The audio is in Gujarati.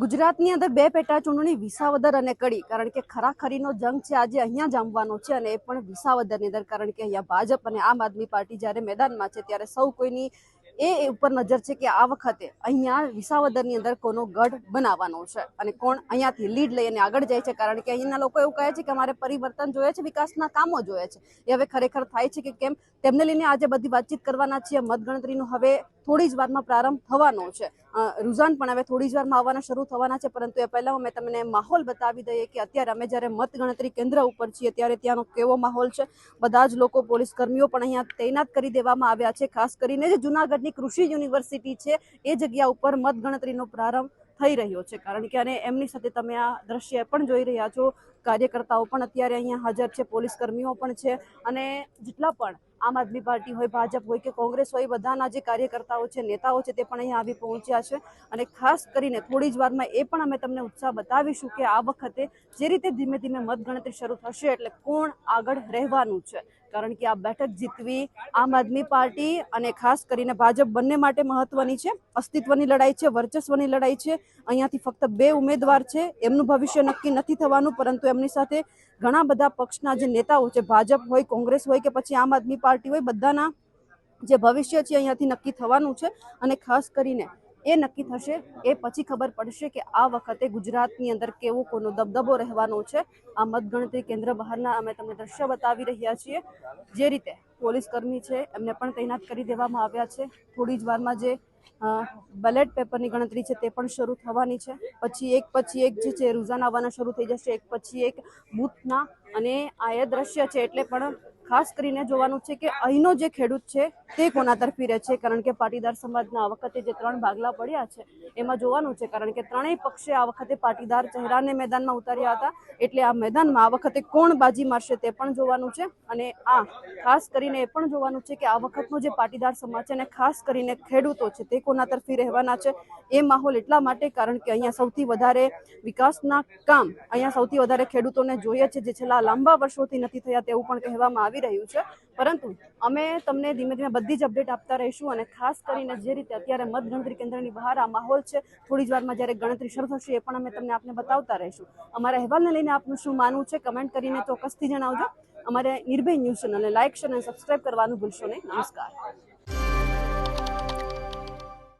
ગુજરાતની અંદર બે પેટા ચૂંટણી વિસાવદર અને કડી, કારણ કે ખરાખરીનો જંગ છે આજે અહીંયા જામવાનો છે અને એ પણ વિસાવદરની અંદર, કારણ કે અહીંયા ભાજપ અને આમ આદમી પાર્ટી જ્યારે મેદાનમાં છે, ત્યારે સૌ કોઈની એ ઉપર નજર છે કે આ વખતે અહીંયા વિસાવદરની અંદર કોનો ગઢ બનાવવાનો છે અને કોણ અહીંયાથી લીડ લઈને આગળ જાય છે. કારણ કે અહીંના લોકો એવું કહે છે કે અમારે પરિવર્તન જોઈએ છે, વિકાસના કામો જોઈએ છે. એ હવે ખરેખર થાય છે કે કેમ? તેમને લઈને આજે બધી વાતચીત કરવાના છીએ. મતગણતરીનું હવે થોડી જ વારમાં પ્રારંભ થવાનો છે. રુઝાન પણ હવે થોડી જ વારમાં આવવાના શરૂ થવાના છે. પરંતુ એ પહેલા અમે તમને માહોલ બતાવી દઈએ કે અત્યારે અમે જ્યારે મતગણતરી કેન્દ્ર ઉપર છીએ ત્યારે ત્યાંનો કેવો માહોલ છે? બધા જ લોકો પોલીસ કર્મીઓ પણ અહીંયા તૈનાત કરી દેવામાં આવ્યા છે. ખાસ કરીને જે જુનાગઢની કૃષિ યુનિવર્સિટી છે, એ જગ્યા ઉપર મતગણતરીનો પ્રારંભ થઈ રહ્યો છે. કારણ કે અને એમની સાથે તમે આ દ્રશ્ય પણ જોઈ રહ્યા છો. કાર્યકર્તાઓ પણ અત્યારે અહીંયા હાજર છે પોલીસ કર્મીઓ પણ છે અને જેટલા પણ આમ આદમી પાર્ટી હોય, ભાજપ હોય કે કોંગ્રેસ હોય બધાના જે કાર્યકર્તાઓ છે, નેતાઓ છે તે પણ અહીંયા આવી પહોંચ્યા છે. અને ખાસ કરીને થોડી જ વારમાં એ પણ અમે તમને ઉત્સાહ બતાવીશું કે આ વખતે જે રીતે ધીમે ધીમે મતગણતરી શરૂ થશે એટલે કોણ આગળ રહેવાનું છે. કારણ કે આ બેઠક જીતવી આમ આદમી પાર્ટી અને ખાસ કરીને ભાજપ બંને માટે મહત્વની છે. અસ્તિત્વની લડાઈ છે, વર્ચસ્વની લડાઈ છે. અહીંયાથી ફક્ત બે ઉમેદવાર છે, એમનું ભવિષ્ય નક્કી નથી થવાનું, પરંતુ એમની સાથે ઘણા બધા પક્ષના જે નેતાઓ છે, ભાજપ હોય, કોંગ્રેસ હોય કે પછી આમ આદમી પાર્ટી હોય, બધાના જે ભવિષ્ય છે અહીંયાથી નક્કી થવાનું છે અને ખાસ કરીને એ નક્કી થશે એ પછી ખબર પડશે કે આ વખતે ગુજરાતની અંદર કેવો કોનો દબદબો રહેવાનો છે. આ મતગણતરી કેન્દ્ર બહારના અમે તમને દ્રશ્ય બતાવી રહ્યા છીએ. જે રીતે પોલીસ કર્મી છે, એમને પણ તૈનાત કરી દેવામાં આવ્યા છે. થોડી જ વારમાં જે બેલેટ પેપરની ગણતરી છે તે પણ શરૂ થવાની છે. પછી એક પછી એક જે છે, રૂઝાન આવવાના શરૂ થઈ જશે. એક પછી એક બૂથના અને આ એ દ્રશ્ય છે એટલે પણ ખાસ કરીને જોવાનું છે કે અહીંનો જે ખેડૂત છે, તે કોના તરફી રહે છે? કારણ કે પાટીદાર સમાજના આ વખતે જે ત્રણ ભાગલા પડ્યા છે, એમાં જોવાનું છે કારણ કે ત્રણેય પક્ષે આ વખતે પાટીદાર ચહેરાને મેદાનમાં ઉતાર્યા હતા. એટલે આ મેદાનમાં આ વખતે કોણ બાજી મારશે તે પણ જોવાનું છે. અને આ ખાસ કરીને એ પણ જોવાનું છે કે આ વખતનો જે પાટીદાર સમાજ છે અને ખાસ કરીને ખેડૂતો છે, તે કોના તરફી રહેવાના છે એ માહોલ એટલા માટે કારણ કે અહીંયા સૌથી વધારે વિકાસના કામ અહીંયા સૌથી વધારે ખેડૂતોને જોઈએ છે, જે છેલ્લા લાંબા વર્ષોથી નથી થયા તેવું પણ કહેવામાં આવી રહ્યું છે. પરંતુ અમે તમને ધીમે ધીમે બધી જ અપડેટ આપતા રહીશું અને ખાસ કરીને જે રીતે અત્યારે મતગણતરી કેન્દ્રની બહાર આ માહોલ છે, થોડી જ વારમાં જ્યારે ગણતરી શરૂ થશે એ પણ અમે તમને આપને બતાવતા રહીશું. અમારા અહેવાલને લઈને આપનું શું માનવું છે કમેન્ટ કરીને ચોક્કસથી જણાવજો. અમારે નિર્ભય ન્યૂઝ ચેનલને લાઇક શેર અને સબસ્ક્રાઇબ કરવાનું ભૂલશો નહીં. નમસ્કાર.